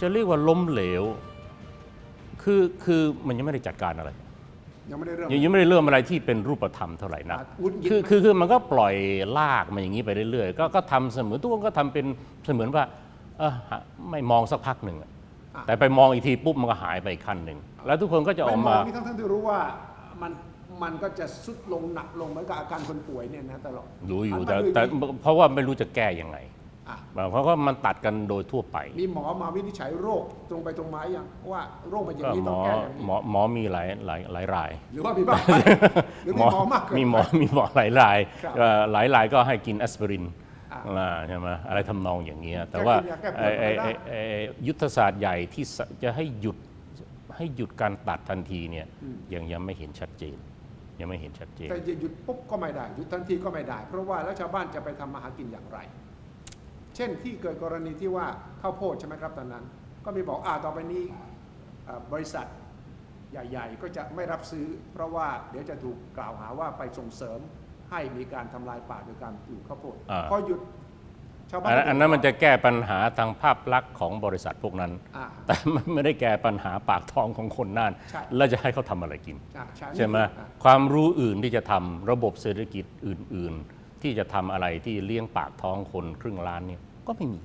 จะเรียกว่าล้มเหลว คือคือมันยังไม่ได้จัดการอะไร ยังไม่ได้เริ่ม ยังยังไม่ได้เริ่มอะไรที่เป็นรูปธรรมเท่าไหร่นะอะหงุดหงิดคือไหมคือคือมันก็ปล่อยลากมาอย่างนี้ไปเรื่อยๆ ก็ก็ทำเสมอทุกคนก็ทำเป็นเสมือนว่าเออหาไม่มองสักพักหนึ่งอะแต่ไปมองอีกทีปุ๊บมันก็หายไปอีกขั้นหนึ่งแล้วทุกคนก็จะอไม่อกมอมางนี่ทั้งทั้งๆที่รู้ว่ามันมันก็จะสุดลงหนักลงเหมือนกับอาการคนป่วยเนี่ยนะตลอดรู้อยู่นแต่มาดูแต่อีกทีเพราะว่าไม่รู้จะแก้ยังไง อะ เพราะว่ามันตัดกันโดยทั่วไปมีหมอมาวินิจฉัยโรคตรงไปตรงมาอย่างว่าโรคเป็นอย่าก็งนี้หมต้องอแก้อย่างนี้หมอหมอมีหลายหลายหลายราย หรือว่ามีบ้างไหมหรือมีหมอมากเกินไป มีหมอมีหมอหลายรายครับเอ่อหลายรายก็ให้กินแอสไพรินอะอ่าใช่ไหมอะไรทำนองอย่างเงี้ยแต่ว่าแก้กินยาแก้ปวดไอ้ก็ไม่ไอ้ได้ ไอ้ไอ้ยุทธศาสตร์ใหญ่ที่สจะให้หยุดให้หยุดการตัดทันทีเนี่ยยังยังไม่เห็นชัดเจน ยังไม่เห็นชัดเจน แต่จะหยุดปุ๊บก็ไม่ได้หยุดทันทีก็ไม่ได้ เพราะว่าแล้วชาวบ้านจะไปทำมาหากินอย่างไร เช่นที่เกิดกรณีที่ว่าข้าวโพดใช่ไหมครับตอนนั้น ก็มีบอกอ่าต่อไปนี้อ่าบริษัทใหญ่ ๆ ก็จะไม่รับซื้อ เพราะว่าเดี๋ยวจะถูกกล่าวหาว่าไปส่งเสริมให้มีการทำลายป่าโดยการปลูกข้าวโพดอ่าพอหยุดชาวบ้าอันนนั้นอันนั้นมันจะแก้ปัญหาทางภาพลักษณ์ของบริษัทพวกนั้นอ่าแต่มันไม่ได้แก้ปัญหาปากท้องของคนน่านใช่แล้วจะให้เขาทำอะไรกินอ่าใช่ใช่ไหมอ่าความรู้อื่นที่จะทำระบบเศรษฐกิจอื่น ๆ ที่จะทำอะไรที่เลี้ยงปากท้องคนครึ่งล้านเนี่ย ก็ไม่มี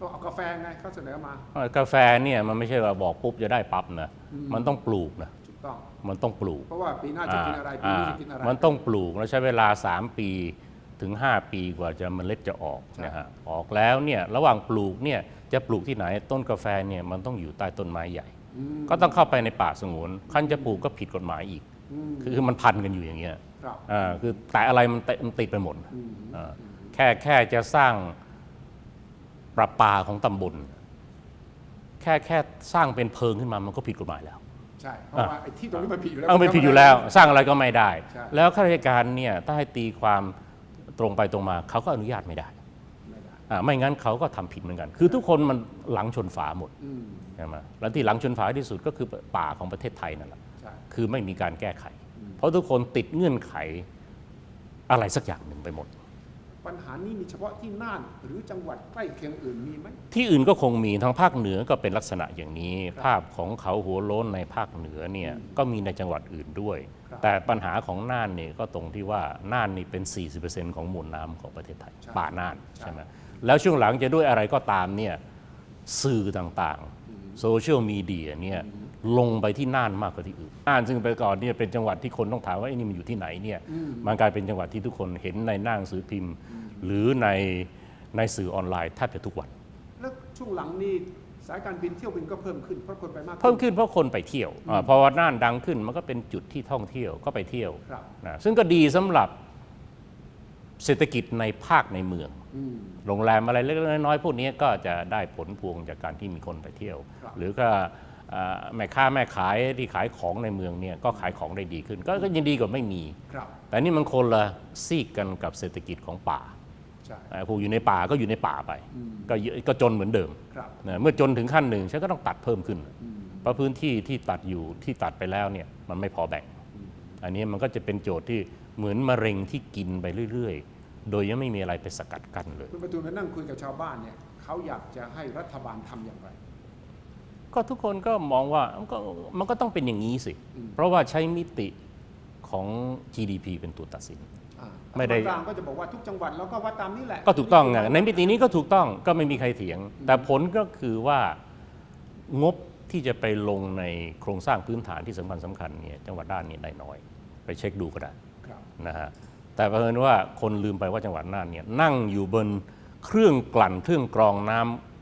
ก็เอากาแฟไงเขาเสนอมาเอ่อกาแฟเนี่ยมันไม่ใช่ว่าบอกปุ๊บจะได้ปั๊บนะมันต้องปลูกนะถูกต้อง มันต้องปลูกเพราะว่าปีหน้าจะกินอะไรปีอ่านี้จะกินอะไร มันต้องปลูกแล้วใช้เวลา 3 ปีถึง 5 ปีกว่าจะเมล็ดจะออกใช่ นะฮะออกแล้วเนี่ยระหว่างปลูกเนี่ยจะปลูกที่ไหนต้นกาแฟเนี่ยมันต้องอยู่ใต้ต้นไม้ใหญ่ อืมก็ต้องเข้าไปในป่าสงวนขั้นจะปลูกก็ผิดกฎหมายอีก อืมคือคือมันพันกันอยู่อย่างเงี้ยครับอ่าคือแต่อะไรมันเตะมันติดไปหมดอืมอ่าแค่แค่จะสร้าง ประปาของตำบลแค่แค่สร้างเป็นเพิงขึ้นมามันก็ผิดกฎหมายแล้ว ใช่ เพราะว่าไอ้ที่ตรงนี้มันผิดอยู่แล้วเอาไม่ผิดอยู่แล้ว สร้างอะไรก็ไม่ได้ใช่แล้วข้าราชการเนี่ยถ้าให้ตีความตรงไปตรงมาเขาก็อนุญาตไม่ได้ไม่ได้อ่าไม่งั้นเขาก็ทำผิดเหมือนกัน คือทุกคนมันหลังชนฝาหมดอืมใช่ไหมแล้วที่หลังชนฝาที่สุดก็คือป่าของประเทศไทยนั่นแหละใช่คือไม่มีการแก้ไข เพราะทุกคนติดเงื่อนไขอะไรสักอย่างหนึ่งไปหมด ปัญหานี้มีเฉพาะที่น่านหรือจังหวัดใกล้เคียงอื่นมีไหมที่อื่นก็คงมีทางภาคเหนือก็เป็นลักษณะอย่างนี้ครับภาพของเขาหัวโล้นในภาคเหนือเนี่ยก็มีในจังหวัดอื่นด้วยครับแต่ปัญหาของน่านเนี่ยก็ตรงที่ว่าน่านนี่เป็น 40%ของมวลน้ำของประเทศไทยใช่ป่าน่านใช่ใช่ไหมแล้วช่วงหลังจะด้วยอะไรก็ตามเนี่ยสื่อต่างๆโซเชียลมีเดียเนี่ย ลงไปที่น่านมากกว่าที่อื่นน่านซึ่งไปก่อนเนี่ยเป็นจังหวัดที่คนต้องถามว่าไอ้นี่มันอยู่ที่ไหนเนี่ยมันกลายเป็นจังหวัดที่ทุกคนเห็นในหน้าหนังสือพิมพ์ หรือในในสื่อออนไลน์แทบจะทุกวัน แล้วช่วงหลังนี่สายการบินเที่ยวบินก็เพิ่มขึ้นเพราะคนไปมากเพิ่มขึ้นเพราะคนไปเที่ยวอาพอน่านดังขึ้นมันก็เป็นจุดที่ท่องเที่ยวก็ไปเที่ยวครับนะซึ่งก็ดีสำหรับเศรษฐกิจในภาคในเมืองอืมโรงแรมอะไรเล็กๆน้อยๆพวกนี้ก็จะได้ผลพวงจากการที่มีคนไปเที่ยวครับหรือก็อ่า แม่ค้าแม่ขายที่ขายของในเมืองเนี่ยก็ขายของได้ดีขึ้น ก็ก็ยังดีกว่าไม่มีครับแต่นี่มันคนละซีกกันกับเศรษฐกิจของป่าใช่อ่าผู้อยู่ในป่าก็อยู่ในป่าไปอืมก็เยอะก็จนเหมือนเดิมครับนะเมื่อจนถึงขั้นหนึ่งฉันก็ต้องตัดเพิ่มขึ้นอืมเพราะพื้นที่ที่ตัดอยู่ที่ตัดไปแล้วเนี่ยมันไม่พอแบ่ง อันนี้มันก็จะเป็นโจทย์ที่เหมือนมะเร็งที่กินไปเรื่อยๆ โดยยังไม่มีอะไรไปสกัดกั้นเลย คุณประตูนไปนั่งคุยกับชาวบ้านเนี่ยเขาอยากจะให้รัฐบาลทำอย่างไร ก็ทุกคนก็มองว่ามันก็มันก็ต้องเป็นอย่างนี้สิอืมเพราะว่าใช้มิติของ GDP เป็นตัวตัดสินอ่าไม่ได้รัฐบาลกลางก็จะบอกว่าทุกจังหวัดเราก็วัดตามนี้แหละก็ถูกต้องไงในมิตินี้ก็ถูกต้องก็ไม่มีใครเถียง แต่ผลก็คือว่างบที่จะไปลงในโครงสร้างพื้นฐานที่สำคัญสำคัญเนี่ยจังหวัดด้านนี้ได้น้อย ไปเช็คดูก็ได้ครับนะฮะแต่เผอิญว่าคนลืมไปว่าจังหวัดน่านเนี่ยนั่งอยู่บนเครื่องกลั่นเครื่องกรองน้ำ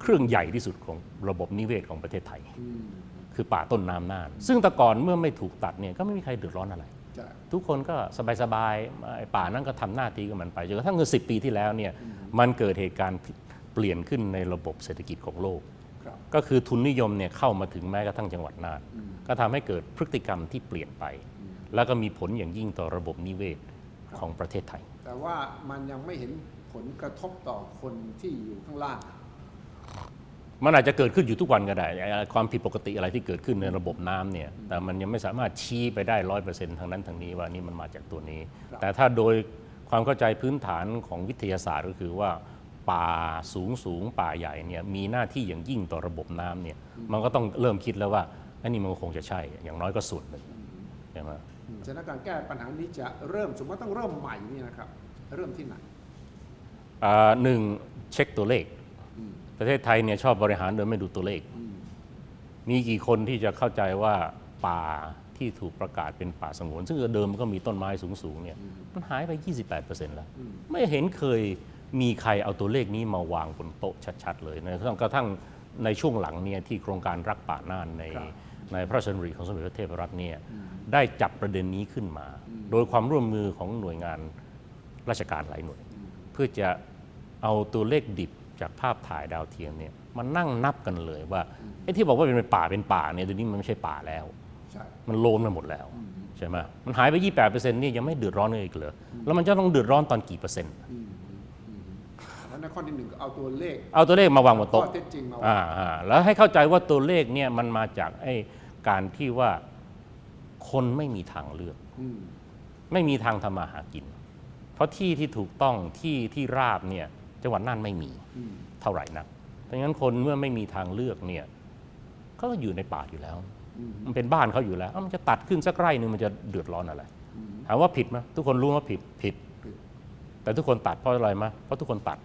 เครื่องใหญ่ที่สุดของระบบนิเวศของประเทศไทยอืมคือป่าต้นน้ำน่าน ซึ่งแต่ก่อนเมื่อไม่ถูกตัดเนี่ยก็ไม่มีใครเดือดร้อนอะไรใช่ทุกคนก็สบายๆไอ้ป่านั้นก็ทำหน้าที่ของมันไปจนกระทั่งเมื่อสิปีที่แล้วเนี่ยมันเกิดเหตุการณ์เปลี่ยนขึ้นในระบบเศรษฐกิจของโลกครับก็คือทุนนิยมเนี่ยเข้ามาถึงแม้กระทั่งจังหวัดน่านอืมก็ทำให้เกิดพฤติกรรมที่เปลี่ยนไป แล้วก็มีผลอย่างยิ่งต่อระบบนิเวศของประเทศไทย แต่ว่ามันยังไม่เห็นผลกระทบต่อคนที่อยู่ข้างล่าง มันอาจจะเกิดขึ้นอยู่ทุกวันก็ได้ไอ้ความผิดปกติอะไรที่เกิดขึ้นในระบบน้ำเนี่ย แต่มันยังไม่สามารถชี้ไปได้ร้อยเปอร์เซ็นต์ทางนั้นทางนี้ว่านี่มันมาจากตัวนี้ครับแต่ถ้าโดยความเข้าใจพื้นฐานของวิทยาศาสตร์ก็คือว่าป่าสูงสูงป่าใหญ่เนี่ยมีหน้าที่อย่างยิ่งต่อระบบน้ำเนี่ย มันก็ต้องเริ่มคิดแล้วว่าอันนี้มันก็คงจะใช่ อย่างน้อยก็ส่วนหนึ่งใช่ไหมฉะนั้นการแก้ปัญหานี้จะเริ่มสมมติว่าต้องเริ่มใหม่นี่นะครับ เริ่มที่ไหนอ่าหนึ่งเช็คตัวเลขอืม ประเทศไทยเนี่ยชอบบริหารโดยไม่ดูตัวเลขอืมมีกี่คนที่จะเข้าใจว่าป่าที่ถูกประกาศเป็นป่าสงวน ซึ่งเดิมมันก็มีต้นไม้สูงๆเนี่ยมันหายไป 28%แล้ว ไม่เห็นเคยมีใครเอาตัวเลขนี้มาวางบนโต๊ะชัดๆเลยนะกระทั่งในช่วงหลังเนี่ยที่โครงการรักป่าน่านในครับในพระราชดำริของสมเด็จพระเทพรัตน์เนี่ยได้จับประเด็นนี้ขึ้นมา โดยความร่วมมือของหน่วยงานราชการหลายหน่วย เพื่อจะเอาตัวเลขดิบ จากภาพถ่ายดาวเทียมเนี่ยมานั่งนับกันเลยว่าไอ้ที่บอกว่าเป็นป่าเป็นป่าเนี่ยเดี๋ยวนี้มันไม่ใช่ป่าแล้ว ใช่ มันโลนไปหมดแล้วใช่ไหมมันหายไป 28%นี่ยังไม่เดือดร้อนเลยอีกเหรอแล้วมันจะต้องเดือดร้อนตอนกี่เปอร์เซ็นต์แล้วในข้อที่หนึ่งก็เอาตัวเลขเอาตัวเลขมาวางบนข้โต๊ะอเท็จจริงมาว่าอ่าอ่าแล้วให้เข้าใจว่าตัวเลขเนี่ยมันมาจากไอ้การที่ว่าคนไม่มีทางเลือก อืม ไม่มีทางทำมาหากิน เพราะที่ที่ถูกต้องที่ที่ราบเนี่ย จังหวัดน่านไม่มีอืมเท่าไหร่นักดังนั้นคนเมื่อไม่มีทางเลือกเนี่ยก็อยู่ในป่าอยู่แล้วอืมมันเป็นบ้านเขาอยู่แล้วเอ้ามันจะตัดขึ้นสักไร่หนึ่งมันจะเดือดร้อนอะไรถามว่าผิดไหมทุกคนรู้ว่าผิดผิดผิดแต่ทุกคนตัดเพราะอะไรไหมเพราะทุกคนตัด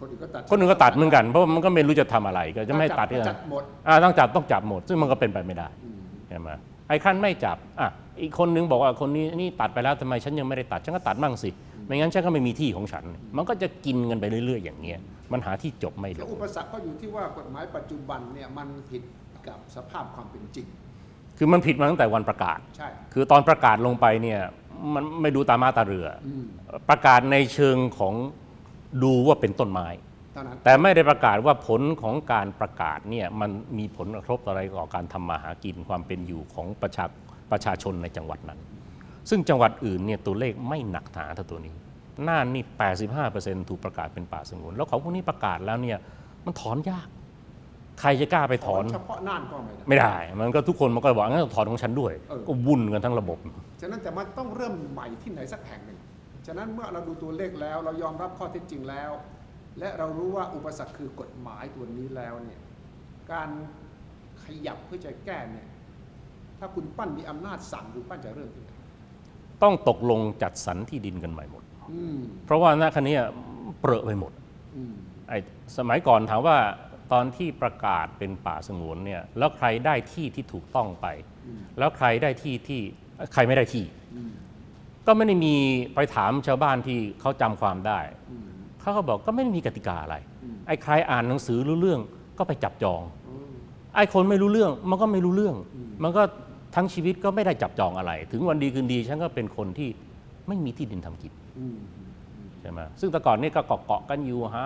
คนอื่นก็ตัดคนหนึ่งก็ตัดเหมือนกันเพราะมันก็ไม่รู้จะทำอะไร ก็จะไม่ให้ตัดก็ที่ไหนจัดหมดอ่าต้องจับต้องจับหมด ซึ่งมันก็เป็นไปไม่ได้อืมใช่ไหมไอ้ขั้นไม่จับอะอีกคนนึงบอกว่าคนนี้นี่ตัดไปแล้วทำไมฉันยังไม่ได้ตัดฉันก็ตัดมั่งสิ ไม่งั้นฉันก็ไม่มีที่ของฉัน มันก็จะกินกันไปเรื่อย ๆ อย่างเงี้ย มันหาที่จบไม่ลแล้วงอุปสรรคก็อยู่ที่ว่ากฎหมายปัจจุบันเนี่ยมันผิดกับสภาพความเป็นจริง คือมันผิดมาตั้งแต่วันประกาศ ใช่ คือตอนประกาศลงไปเนี่ยมันไม่ดูตามาตาเรือออืมประกาศในเชิงของดูว่าเป็นต้นไม้เท่านั้นแต่ไม่ได้ประกาศว่าผลของการประกาศเนี่ยมันมีผลกระทบอะไรต่อการทำมาหากินความเป็นอยู่ของประชาประชาชนในจังหวัดนั้น ซึ่งจังหวัดอื่นเนี่ยตัวเลขไม่หนักหนาเท่าตัวนี้น่านนี่ 85%ถูกประกาศเป็นป่าสงวน แล้วเขาพวกนี้ประกาศแล้วเนี่ยมันถอนยาก ใครจะกล้าไปถอน เฉพาะน่านก็ไม่ได้ ไม่ได้ มันก็ทุกคนมันก็บอกงั้นถอนของฉันด้วยเออก็วุ่นกันทั้งระบบ ฉะนั้นแต่มันต้องเริ่มใหม่ที่ไหนสักแห่งหนึ่ง ฉะนั้นเมื่อเราดูตัวเลขแล้ว เรายอมรับข้อเท็จจริงแล้ว และเรารู้ว่าอุปสรรคคือกฎหมายตัวนี้แล้วเนี่ย การขยับเพื่อจะแก้เนี่ย ถ้าคุณปั้นมีอำนาจสั่งคุณปั้นจะเริ่มที่ไหน ต้องตกลงจัดสรรที่ดินกันใหม่หมดอืมเพราะว่าณขณะนี้เปรอะไปหมดอืมไอ้สมัยก่อนถามว่าตอนที่ประกาศเป็นป่าสงวนเนี่ยแล้วใครได้ที่ที่ถูกต้องไป แล้วใครได้ที่ที่ใครไม่ได้ที่อืมก็ไม่ได้มีไปถามชาวบ้านที่เขาจำความได้อืมเขาก็บอกก็ไม่ได้มีกติกาอะไรอืมไอ้ใครอ่านหนังสือรู้เรื่องก็ไปจับจองอืมไอ้คนไม่รู้เรื่องมันก็ไม่รู้เรื่องอืมมันก็ ทั้งชีวิตก็ไม่ได้จับจองอะไร ถึงวันดีคืนดีฉันก็เป็นคนที่ไม่มีที่ดินทำกินอืมใช่ไหมซึ่งแต่ก่อนนี่ก็เกาะเกาะๆกันอยู่หา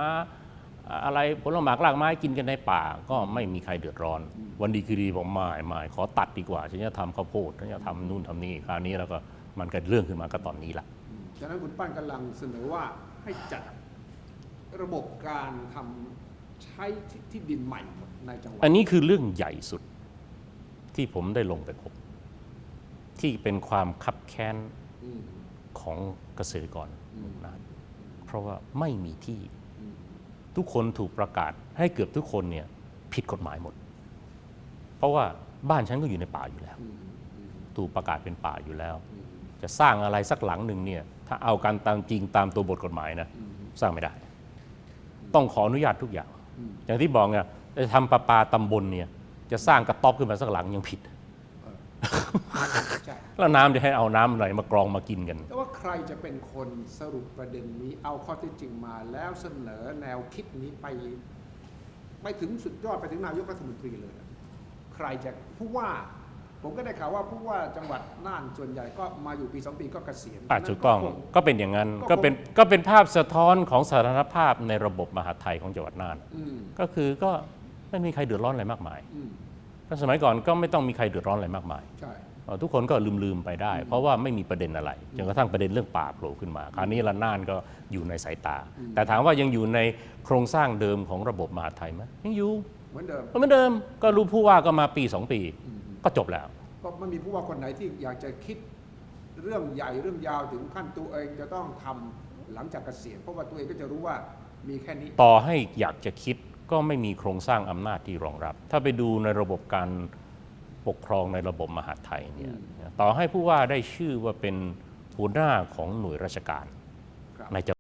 อะไรผลหมากรากไม้กินกันในป่า ก็ไม่มีใครเดือดร้อน วันดีคือดีบอกไม่ไม่ขอตัดดีกว่าฉันจะทำข้าวโพดฉันจะทำนู่นทำนี่คราวนี้แล้วก็มันเกิดเรื่องขึ้นมาก็ตอนนี้ละฉะนั้นคุณปั้นกำลังเสนอว่าให้จัดระบบการทำใช้ที่ที่ดินใหม่หมดในจังหวัดอันนี้คือเรื่องใหญ่สุด ที่ผมได้ลงไปพบ ที่เป็นความคับแค้นของเกษตรกรนานเพราะว่าไม่มีที่ทุกคนถูกประกาศให้เกือบทุกคนเนี่ยผิดกฎหมายหมด เพราะว่าบ้านฉันก็อยู่ในป่าอยู่แล้ว ถูกประกาศเป็นป่าอยู่แล้ว จะสร้างอะไรสักหลังหนึ่งเนี่ยถ้าเอากันตามจริงตามตัวบทกฎหมายนะสร้างไม่ได้ ต้องขออนุญาตทุกอย่างอืมอย่างที่บอกไงจะทำประปาตำบลเนี่ย จะสร้างกระต๊อบขึ้นมาสักหลังยังผิดใช่แล้วน้ำจะให้เอาน้ำไหนมากรองมากินกัน แต่ว่าใครจะเป็นคนสรุปประเด็นนี้เอาข้อเท็จจริงมา แล้วเสนอแนวคิดนี้ไป ไปถึงสุดยอดไปถึงนายกรัฐมนตรีเลยอะใครจะผู้ว่า ผมก็ได้ข่าวว่าผู้ว่าจังหวัดน่านส่วนใหญ่ก็มาอยู่ปีสองปีก็เกษียณอะถูกต้องคงก็เป็นอย่างนั้นก็ก็คงเป็นก็เป็นภาพสะท้อนของสถานภาพในระบบมหาดไทยของจังหวัดน่านอืมก็คือก็ ไม่มีใครเดือดร้อนอะไรมากมายอืมถ้าสมัยก่อนก็ไม่ต้องมีใครเดือดร้อนอะไรมากมายใช่ เอ่อทุกคนก็ลืมๆไปได้ เพราะว่าไม่มีประเด็นอะไรจนกระทั่งประเด็นเรื่องป่าโผล่ขึ้นมาคราวนี้ละน่านก็อยู่ในสายตา แต่ถามว่ายังอยู่ในโครงสร้างเดิมของระบบมหาดไทยไหมยังอยู่ เหมือนเดิมก็เหมือนเดิมก็รู้ผู้ว่าก็มาปีสองปี ก็จบแล้ว ก็ไม่มีผู้ว่าคนไหนที่อยากจะคิดเรื่องใหญ่เรื่องยาวถึงขั้นตัวเองจะต้องทหลังจากเกษียณเพราะว่าตัวเองก็จะรู้ว่ามีแค่นี้ ต่อให้อยากจะคิด ก็ไม่มีโครงสร้างอำนาจที่รองรับ ถ้าไปดูในระบบการปกครองในระบบมหาดไทยเนี่ยต่อให้ผู้ว่าได้ชื่อว่าเป็นหัวหน้าของหน่วยราชการครับในจัง